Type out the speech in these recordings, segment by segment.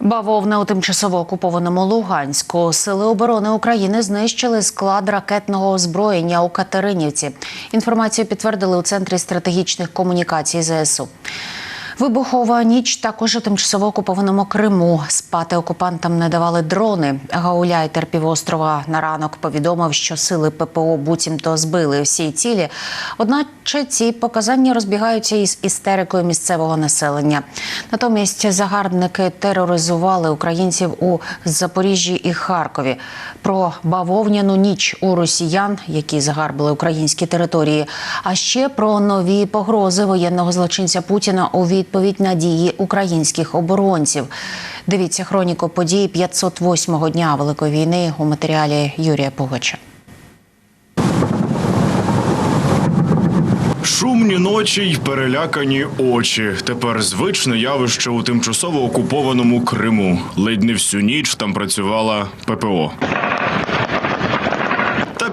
Бавовна у тимчасово окупованому Луганську. Сили оборони України знищили склад ракетного озброєння у Катеринівці. Інформацію підтвердили у центрі стратегічних комунікацій ЗСУ. Вибухова ніч також у тимчасово окупованому Криму. Спати окупантам не давали дрони. Гауляйтер півострова на ранок повідомив, що сили ППО буцімто збили всі цілі. Одначе ці показання розбігаються із істерикою місцевого населення. Натомість загарбники тероризували українців у Запоріжжі і Харкові. Про бавовняну ніч у росіян, які загарбили українські території, а ще про нові погрози воєнного злочинця Путіна у відповідь на дії українських оборонців. Дивіться хроніку подій 508-го дня Великої війни у матеріалі Юрія Пугача. Шумні ночі й перелякані очі. Тепер звичне явище у тимчасово окупованому Криму. Ледь не всю ніч там працювала ППО.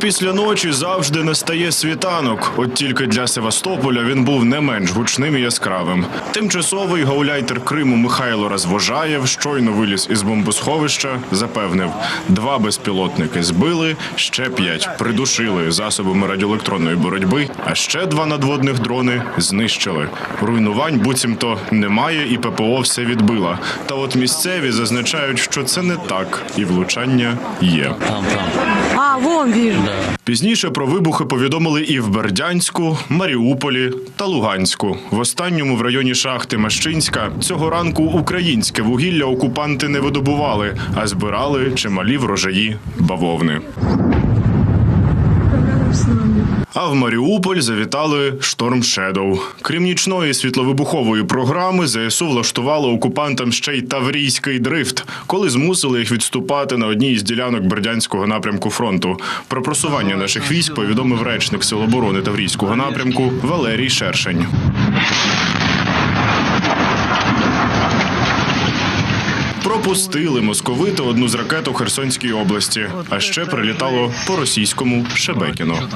Після ночі завжди настає світанок. От тільки для Севастополя він був не менш гучним і яскравим. Тимчасовий гауляйтер Криму Михайло Розвожаєв щойно виліз із бомбосховища, запевнив, два безпілотники збили, ще п'ять придушили засобами радіоелектронної боротьби, а ще два надводних дрони знищили. Руйнувань буцімто немає, і ППО все відбила. Та от місцеві зазначають, що це не так, і влучання є. Там, там. А, вон вижу. Пізніше про вибухи повідомили і в Бердянську, Маріуполі та Луганську. В останньому в районі шахти Мещинська цього ранку українське вугілля окупанти не видобували, а збирали чималі врожаї бавовни. А в Маріуполь завітали Шторм Шедоу. Крім нічної світловибухової програми, ЗСУ влаштувало окупантам ще й таврійський дрифт, коли змусили їх відступати на одній із ділянок Бердянського напрямку фронту. Про просування наших військ повідомив речник Сил оборони Таврійського напрямку Валерій Шершень. Пропустили московити одну з ракет у Херсонській області, а ще прилітало по російському Шебекіно.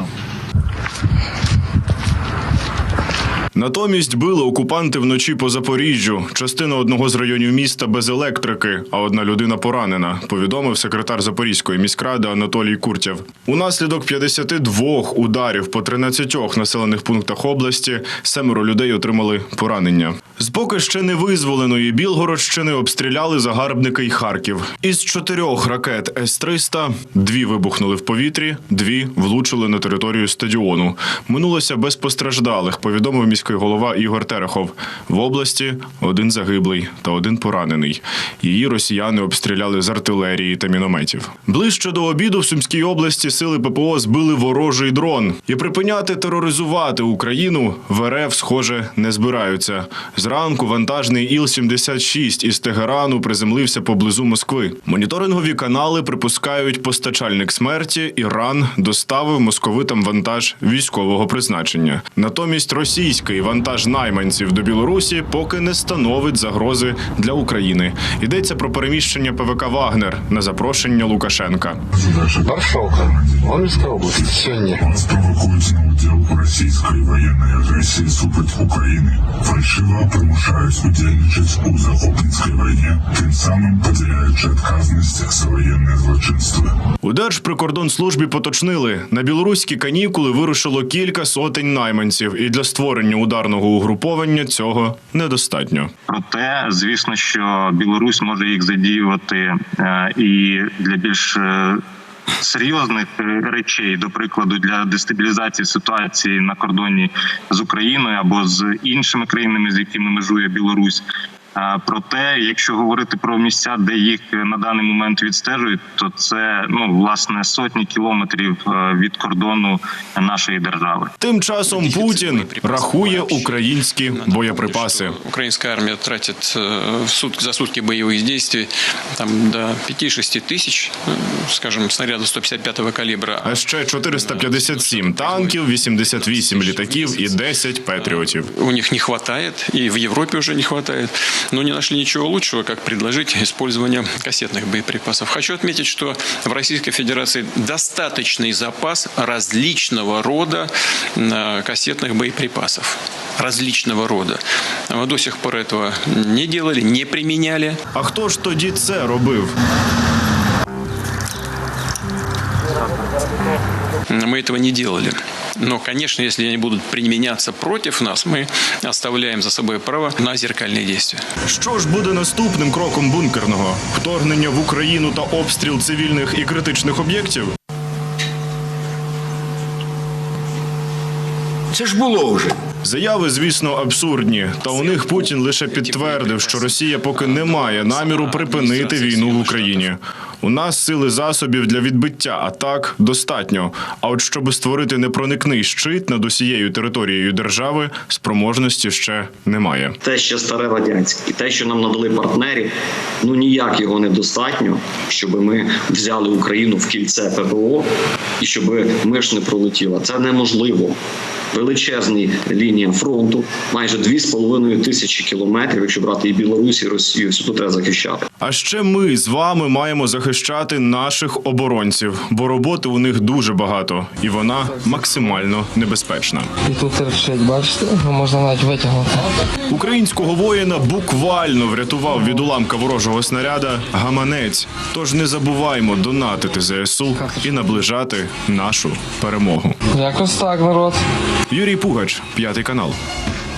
Натомість били окупанти вночі по Запоріжжю. Частина одного з районів міста без електрики, а одна людина поранена. Повідомив секретар Запорізької міськради Анатолій Куртєв. Унаслідок 52 ударів по 13 населених пунктах області семеро людей отримали поранення. З поки ще не визволеної Білгородщини обстріляли загарбники й Харків. Із чотирьох ракет С-300 дві вибухнули в повітрі, дві влучили на територію стадіону. Минулося без постраждалих, повідомив міський голова Ігор Терехов. В області один загиблий та один поранений. Її росіяни обстріляли з артилерії та мінометів. Ближче до обіду в Сумській області сили ППО збили ворожий дрон. І припиняти тероризувати Україну в РФ, схоже, не збираються. Зранку вантажний Іл-76 із Тегерану приземлився поблизу Москви. Моніторингові канали припускають постачальник смерті. Іран доставив московитам вантаж військового призначення. Натомість російський вантаж найманців до Білорусі поки не становить загрози для України. Йдеться про переміщення ПВК Вагнер на запрошення Лукашенка. Маршалка, Гомельская область, сегодня. Вас провокують на уділ російської воєнної агресії супроть України, фальшиво примушають удільничать у захопницькій війні, тим самим поділяючи відказність за воєнне злочинство. У Держприкордонслужбі поточнили на білоруські канікули вирушило кілька сотень найманців, і для створення ударного угруповання цього недостатньо. Проте, звісно, що Білорусь може їх задіювати е, і для більш е, серйозних е, речей, до прикладу, для дестабілізації ситуації на кордоні з Україною або з іншими країнами, з якими межує Білорусь. Е, Проте, якщо говорити про місця, де їх е, на даний момент відстежують, то це ну власне сотні кілометрів е, від кордону нашої держави. Тим часом Путін рахує українські боєприпаси. Украинская армия тратит э, в сутки, за сутки боевых действий там, до 5-6 тысяч, э, скажем, снарядов 155 калибра. А ще 457 танків, 88 літаків і 10 патріотів. У них не хватает, и в Европе уже не хватает. Но не нашли ничего лучшего, как предложить использование кассетных боеприпасов. Хочу отметить, что в Российской Федерации достаточный запас различного рода э, кассетных боеприпасов. Различного рода. Мы до сих пор этого не делали, не применяли. А хто ж тоді це робив? Мы этого не делали. Но, конечно, если они будут применяться против нас, мы оставляем за собой право на зеркальные действия. Що ж буде наступним кроком бункерного? Вторгнення в Україну та обстріл цивільних і критичних об'єктів? Це ж було вже. Заяви, звісно, абсурдні. Та у них Путін лише підтвердив, що Росія поки не має наміру припинити війну в Україні. У нас сили засобів для відбиття атак достатньо. А от щоб створити непроникний щит над усією територією держави, спроможності ще немає. те ще старе радянське, і те, що нам надали партнерів, ну ніяк його недостатньо, щоб ми взяли Україну в кільце ППО і щоб миш не пролетіла. Це неможливо. Величезна лінія фронту, майже 2,5 тисячі кілометрів, якщо брати і Білорусь, і Росію, все треба захищати. А ще ми з вами маємо захищати наших оборонців, бо роботи у них дуже багато, і вона максимально небезпечна. І тут торчить, бачите? Можна навіть витягнути. Українського воїна буквально врятував від уламка ворожого снаряда гаманець. Тож не забуваймо донатити ЗСУ і наближати нашу перемогу. Якось так, народ. Юрій Пугач, п'ятий канал.